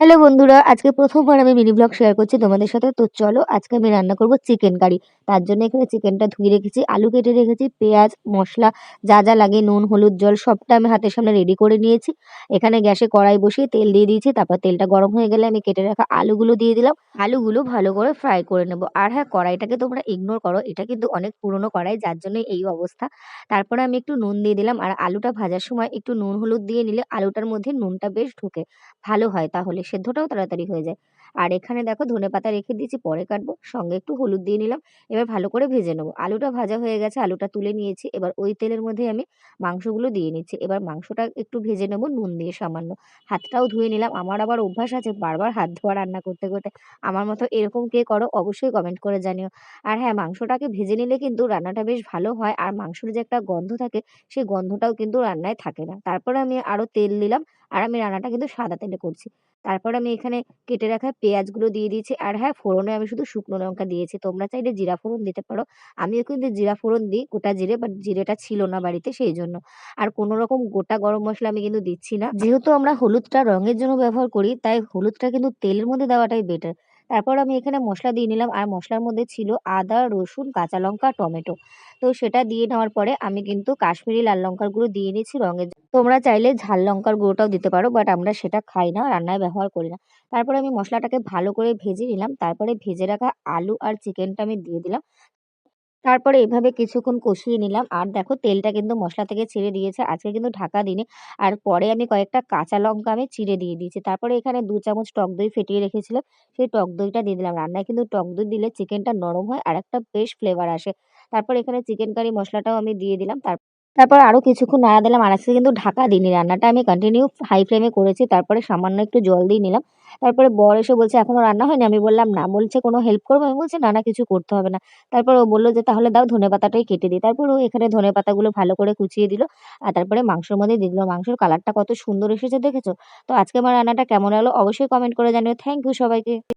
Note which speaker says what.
Speaker 1: Hello বন্ধুরা, আজকে প্রথমবার আমি মিনি ব্লগ শেয়ার করছি তোমাদের সাথে। তো চলো আজকে আমি রান্না করব চিকেন কারি তার জন্য এখানে চিকেনটা ধুয়ে রেখেছি, আলু কেটে রেখেছি, পেঁয়াজ, মশলা, যা যা লাগে, নুন, হলুদ, জল, সবটা আমি হাতের সামনে রেডি করে নিয়েছি। এখানে গ্যাসে কড়াই বসিয়ে তেল দিয়ে দিয়েছি, তারপর তেলটা গরম হয়ে গেলে আমি কেটে রাখা আলুগুলো দিয়ে দিলাম। আলুগুলো ভালো করে ফ্রাই করে নেব। আর হ্যাঁ কড়াইটাকে তোমরা ইগনোর করো, এটা কিন্তু অনেক পুরনো কড়াই, যার জন্য এই অবস্থা। তারপরে আমি একটু নুন দিয়ে দিলাম, আর আলুটা ভাজার সময় একটু নুন, হলুদ দিয়ে নিলে আলুটার মধ্যে নুনটা বেশ ঢুকে, ভালো হয় তাহলে, সেদ্ধটাও তাড়াতাড়ি হয়ে যায়। আর এখানে দেখো ধনেপাতা রেখে দিয়েছি, পরে কাটবো, সঙ্গে একটু হলুদ দিয়ে নিলাম। এবার ভালো করে ভেজে নেব। আলুটা ভাজা হয়ে গেছে, আলুটা তুলে নিয়েছি। এবার ওই তেলের মধ্যে আমি মাংসগুলো দিয়ে নিচ্ছি। এবার মাংসটা একটু ভেজে নেব নুন দিয়ে সামান্য। হাতটাও ধুয়ে নিলাম। আমার আবার অভ্যাস আছে বারবার হাত ধোয়া রান্না করতে করতে। আমার মতো এরকম কে করো অবশ্যই কমেন্ট করে জানিও। আর হ্যাঁ মাংসটাকে ভেজে নিলে কিন্তু রান্নাটা বেশ ভালো হয়। আর মাংসের যে একটা গন্ধ থাকে সেই গন্ধটাও কিন্তু রান্নায় থাকে না। তারপরে আমি আরও তেল দিলাম। আর আমি রান্নাটা কিন্তু সাদা তেলে করছি। তারপর আমি এখানে কেটে রাখা পেঁয়াজগুলো দিয়ে দিয়েছি। আর হ্যাঁ ফোড়নে আমি শুধু শুকনো লঙ্কা দিয়েছি। তোমরা চাইলে জিরা ফোড়ন দিতে পারো। আমিও কিন্তু জিরা ফোড়ন দিই গোটা জিরে বাট জিরেটা ছিল না বাড়িতে সেই জন্য আর কোনো রকম গোটা গরম মশলা আমি কিন্তু দিচ্ছি না। যেহেতু আমরা হলুদটা রঙের জন্য ব্যবহার করি, তাই হলুদটা কিন্তু তেলের মধ্যে দেওয়াটাই বেটার তারপর আমি এখানে মশলা দিয়ে নিলাম। আর মশলার মধ্যে ছিল আদা, রসুন, কাঁচা লঙ্কা, টমেটো। তো সেটা দিয়ে নেওয়ার পরে আমি কিন্তু কাশ্মীরি লাল লঙ্কার গুঁড়ো দিয়ে নিয়েছি রঙের তোমরা চাইলে ঝাল লঙ্কার গুঁড়োটাও দিতে পারো, বাট আমরা সেটা খাই না, রান্নায় ব্যবহার করি না। তারপরে আমি মশলাটাকে ভালো করে ভেজে নিলাম। তারপরে ভেজে রাখা আলু আর চিকেনটা আমি দিয়ে দিলাম। তারপরে এভাবে কিছুক্ষণ কষিয়ে নিলাম। আর দেখো, তেলটা কিন্তু মশলা থেকে ছেড়ে দিয়েছে। আজকে কিন্তু ঢাকা দিনে। আর পরে আমি কয়েকটা কাঁচা লঙ্কা আমি চিড়ে দিয়ে দিয়েছি। তারপরে এখানে দু চামচ টক দই ফেটিয়ে রেখেছিলাম সেই টক দইটা দিয়ে দিলাম। রান্নায় কিন্তু টক দই দিলে চিকেনটা নরম হয় আর একটা বেশ ফ্লেভার আসে। তারপর এখানে চিকেন কারি মশলাটাও আমি দিয়ে দিলাম। তার, তারপর আরও কিছুক্ষণ নাড়া দিলাম। আর আজকে কিন্তু ঢাকা দিইনি রান্নাটা আমি কন্টিনিউ হাই ফ্লেমে করেছি। তারপরে সামান্য একটু জল দিয়ে নিলাম। তারপরে বর এসে বলছে, এখনও রান্না হয়নি? আমি বললাম, না। বলছে, কোনো হেল্প করব? আমি বলছি, না না, কিছু করতে হবে না। তারপর ও বলল যে, তাহলে দাও, ধনে পাতাটাই কেটে দিই। তারপর ও এখানে ধনে পাতাগুলো ভালো করে কুচিয়ে দিল আর তারপরে মাংসের মধ্যে দিয়ে দিল। মাংসের কালারটা কত সুন্দর এসেছে, দেখেছ? তো আজকে আমার রান্নাটা কেমন হলো অবশ্যই কমেন্ট করে জানিও। থ্যাংক ইউ সবাইকে।